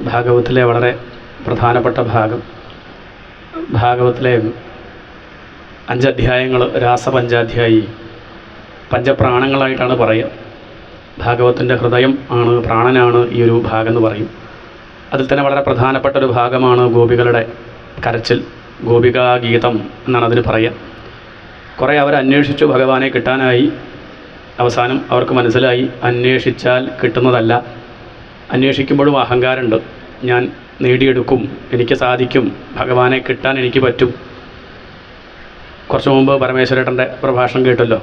ഭാഗവത്തിലെ വളരെ പ്രധാനപ്പെട്ട ഭാഗം. ഭാഗവത്തിലെ അഞ്ചധ്യായങ്ങൾ രാസപഞ്ചാധ്യായി പഞ്ചപ്രാണങ്ങളായിട്ടാണ് പറയുക. ഭാഗവത്തിന്റെ ഹൃദയം ആണ് പ്രാണനാണ് ഈ ഒരു ഭാഗം എന്ന് പറയും. അതിൽ തന്നെ വളരെ പ്രധാനപ്പെട്ട ഒരു ഭാഗമാണ് ഗോപികളുടെ കരച്ചിൽ. ഗോപികാഗീതം എന്നാണ് അതിന് പറയുക. കുറേ അവർ അന്വേഷിച്ചു ഭഗവാനെ കിട്ടാനായി. അവസാനം അവർക്ക് മനസ്സിലായി അന്വേഷിച്ചാൽ കിട്ടുന്നതല്ല. അന്വേഷിക്കുമ്പോഴും അഹങ്കാരമുണ്ട്. ഞാൻ നേടിയെടുക്കും എനിക്ക് സാധിക്കും ഭഗവാനെ കിട്ടാൻ എനിക്ക് പറ്റും. കുറച്ച് മുമ്പ് പരമേശ്വരേട്ടന്റെ പ്രഭാഷണം കേട്ടല്ലോ.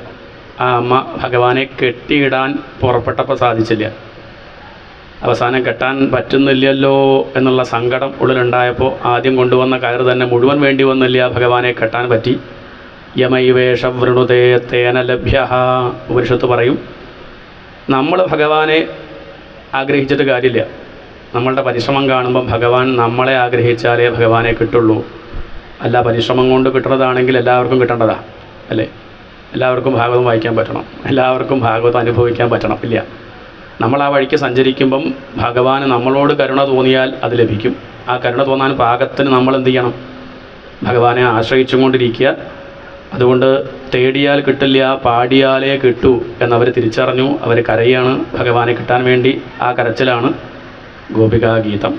ആ അമ്മ ഭഗവാനെ കെട്ടിയിടാൻ പുറപ്പെട്ടപ്പോൾ സാധിച്ചില്ല. അവസാനം കെട്ടാൻ പറ്റുന്നില്ലല്ലോ എന്നുള്ള സങ്കടം ഉള്ളിലുണ്ടായപ്പോൾ ആദ്യം കൊണ്ടുവന്ന കയർ തന്നെ മുഴുവൻ വേണ്ടി വന്നില്ല. ഭഗവാനെ കെട്ടാൻ പറ്റി. യമൈവേഷ വൃണുതേ തേന ലഭ്യ ഉപനിഷത്ത് പറയും. നമ്മൾ ഭഗവാനെ ആഗ്രഹിച്ചിട്ട് കാര്യമില്ല. നമ്മളുടെ പരിശ്രമം കാണുമ്പോൾ ഭഗവാൻ നമ്മളെ ആഗ്രഹിച്ചാലേ ഭഗവാനെ കിട്ടുള്ളൂ. അല്ല പരിശ്രമം കൊണ്ട് കിട്ടുന്നതാണെങ്കിൽ എല്ലാവർക്കും കിട്ടേണ്ടതാ അല്ലേ? എല്ലാവർക്കും ഭാഗവതം വായിക്കാൻ പറ്റണം. എല്ലാവർക്കും ഭാഗവതം അനുഭവിക്കാൻ പറ്റണം. ഇല്ല. നമ്മൾ ആ വഴിക്ക് സഞ്ചരിക്കുമ്പം ഭഗവാൻ നമ്മളോട് കരുണ തോന്നിയാൽ അത് ലഭിക്കും. ആ കരുണ തോന്നാൻ പാകത്തിന് നമ്മൾ എന്ത് ചെയ്യണം? ഭഗവാനെ ആശ്രയിച്ചും കൊണ്ടിരിക്കുക അതുകൊണ്ട് തേടിയാൽ കിട്ടില്ല പാടിയാലേ കിട്ടൂ എന്നവർ തിരിച്ചറിഞ്ഞു. അവർ കരയാണ് ഭഗവാനെ കിട്ടാൻ വേണ്ടി ആ കരച്ചിലാണ് ഗോപികാഗീതം.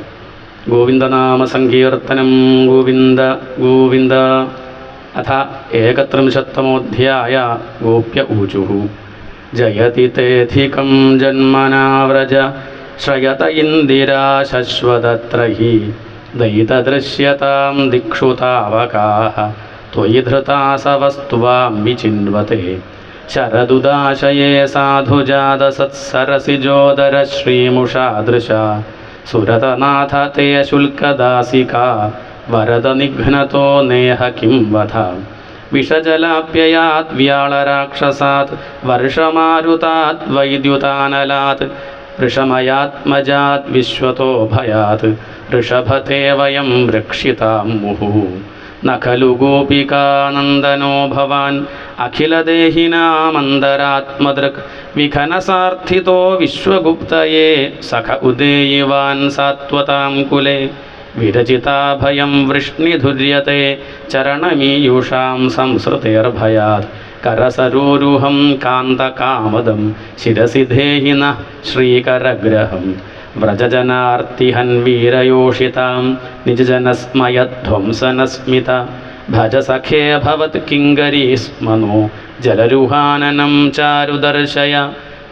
ഗോവിന്ദനാമ സങ്കീർത്തനം ഗോവിന്ദ ഗോവിന്ദ. അഥ ഏകത്രിംശത്തമോധ്യായ ഗോപ്യ ഊചു ജയതി തേധികം ജന്മനാവ്രജ ശ്രയത ഇന്ദിരാ ശശ്വതത്രഹി. ദയിതദൃശ്യതാം ദിക്ഷു त्वयि धृता सवस्त्वां विचिन्वते शरदुदाशये साधुजातसत्सरसिजोदरश्रीमुषादृशा सुरतनाथ ते शुल्कदासिका वरदनिघ्नतो नेह किं वधा विषजलाप्ययात् व्याळराक्षसात् वर्षमारुतात् वैद्युतानलात् वृषमयात्मजात् विश्वतो भयात् ऋषभते वयं रक्षितां मुहुः न खलु गोपिकानन्दनो भवान् अखिलदेहिनामन्दरात्मदृक् विखनसार्थितो विश्वगुप्तये सख उदेयिवान् सात्वतां कुले विरचिताभयं वृष्णिधुर्यते चरणमीयुषां संसृतेर्भयात् करसरोरुहं कान्तकामदं शिरसि देहि नः श्रीकरग्रहम् व्रजजनार्तिहन् वीरयोषितां निजजनस्मयध्वंसनस्मित भज सखे भवत् किङ्करी स्मनो जलरुहाननं चारुदर्शय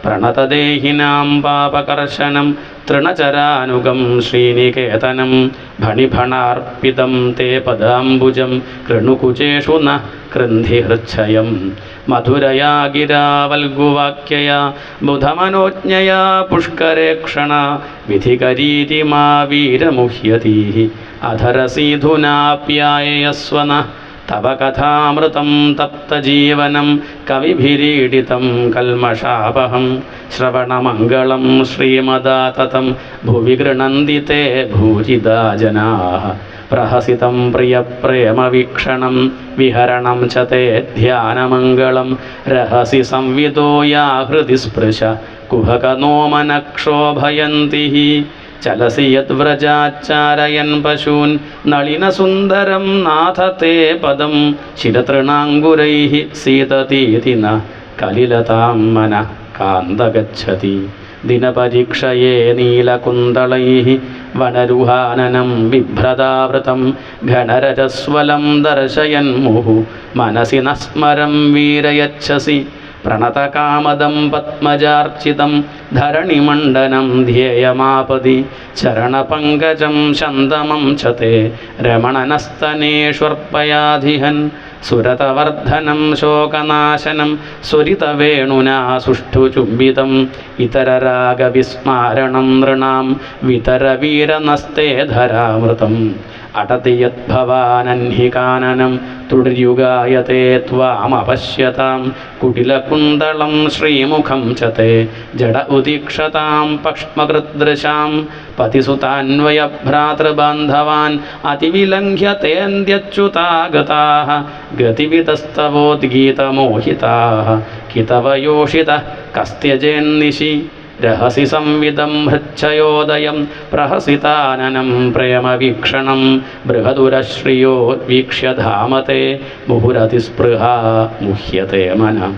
प्रणतदेहिनां पापकर्शनं तृणचरानुगं श्रीनिकेतनं भणिभणार्पितं ते पदाम्बुजं कृणुकुचेषु नः സ്ക്രന്ധി ഹൃച്ഛയം മധുരയാ ഗിരാവൽഗുവാക്യയാ ബുധമനോജ്ഞയാ പുഷ്കരേക്ഷണ വിധികരീതി മാ വീരമുഹ്യതീ അധരസീധുനാപ്യായയസ്വനഃ തവ കഥാമൃതം തപ്തജീവനം കവിഭിരീഡിതം കൽമഷാപഹം ശ്രവണമംഗളം ശ്രീമദാതതം ഭുവി ഗൃണന്തി തേ ഭൂരിദാ ജനാ പ്രഹസിതം പ്രിയപ്രേമവീക്ഷണം വിഹരണം ച തേ ധ്യാനമംഗളം. രഹസി സംവിതോ യാ ഹൃദി സ്പൃശ. കുഹകനോമനക്ഷോഭയന്തി ചലസി യദ്വ്രജാചാരയൻ പശൂൻ. നളിനസുന്ദരം നാഥ തേ പദം. ശിരതൃണാങ്കുരൈ സീതതീതി ന. കലിലതാം കാന്തഗച്ഛതി. ദിനപരീക്ഷയേ നീലകുന്തളൈ. വനരുഹാനനം ബിഭ്രതാവൃതം ഘനരജസ്വലം ദർശയൻ മുഹു. മനസി നസ്മരം വീരയച്ഛസി പ്രണതകാമദം പത്മജാർച്ചിതം ധരണിമണ്ഡനം ധ്യേയമാപതി. ചരണപങ്കജം ശന്തമം ച രമണനസ്തനേഷ്വർപ്പയാധിഹൻ. സുരതവർദ്ധനം ശോകനാശനം സ്വരിതവേണുനാ സുഷ്ഠുചുംബിതം ഇതരരാഗവിസ്മാരണം നൃണാം വിതരവീരനസ്തേധരാമൃതം അടതി യദ്ഭവാനന്ഹികാനനം തുടരുകായതേ ത്വാമപശ്യതാം. കുടിലകുണ്ടളം ശ്രീമുഖം ച തേ ജഡ ഉദീക്ഷതാം പക്ഷ്മകൃദ്ദൃശാം പതിസുതാന്വയഭ്രാതൃബാന്ധവാൻ അതിവിലംഘ്യതേന്ദ്യച്യുതാഗതാः ഗതിവിതസ്തവോദ്ഗീതമോഹിതാः കിതവയോഷിതः കസ്ത്യജേന്നിശി രഹസി സംവിധം ഹൃച്ഛയോദയം പ്രഹസിതാനനം പ്രേമവീക്ഷണം ബൃഹദുരശ്രിയോ വീക്ഷ്യധാമത്തെ മുഹുരതിസ്പൃഹ മുഹ്യത്തെ മന.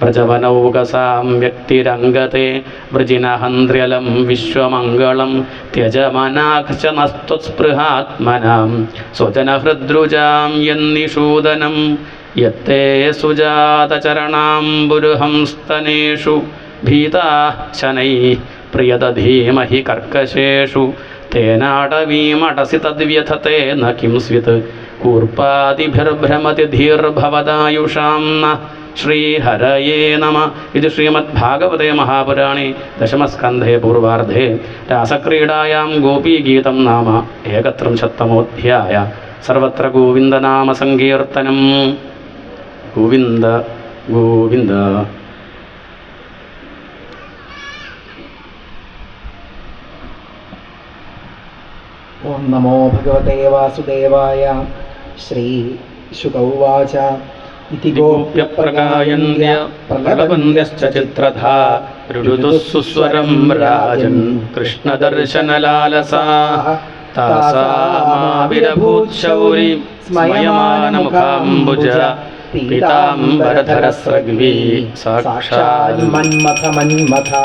വ്രജവനൗകസാം വ്യക്തിരംഗത്തെ വൃജിനഹന്ദ്ര്യലം വിശ്വമംഗളം ത്യജമനാക്ഷനസ്തുസ്പൃഹാത്മനാം സ്വജനഹൃദ്രുജാം യന്നിഷൂദനം യത്തേ സുജാതചരണാം ബുരുഹംസ്തനേഷു ഭീതാः ശനൈः പ്രിയതധീമഹി കർക്കശേഷു തേനാടവീമടസി തദ്വ്യഥത്തെ ന കിം സ്വിത് കൂർപ്പാതിഭിർഭ്രമതി ധീർഭവതായുഷാം ന ശ്രീഹരയേ നമ ഇത് ശ്രീമദ്ഭാഗവതേ മഹാപുരാണേ ദശമസ്കന്ധേ പൂർവാർദ്ധേ രാസക്രീഡായാം ഗോപീഗീതം നാമ ഏകത്രിംശത്തമോധ്യായ സർവത്ര ഗോവിന്ദനാമസങ്കീർത്തനം ഗോവിന്ദ ഗോവിന്ദ ఓం నమో భగవతే వాసుదేవాయ శ్రీ శుక ఉవాచ इति गोप्य प्रगायन्द्य प्रलबन्द्यश्च चित्रधा ऋतुः सुस्वरं राजन् कृष्णदर्शनलालसाः तासामाविरभूत्शौरि स्मयमानमुखाम्बुज पीताम्बरधरस्रग्वी साक्षान्मन्मथ मन्मथा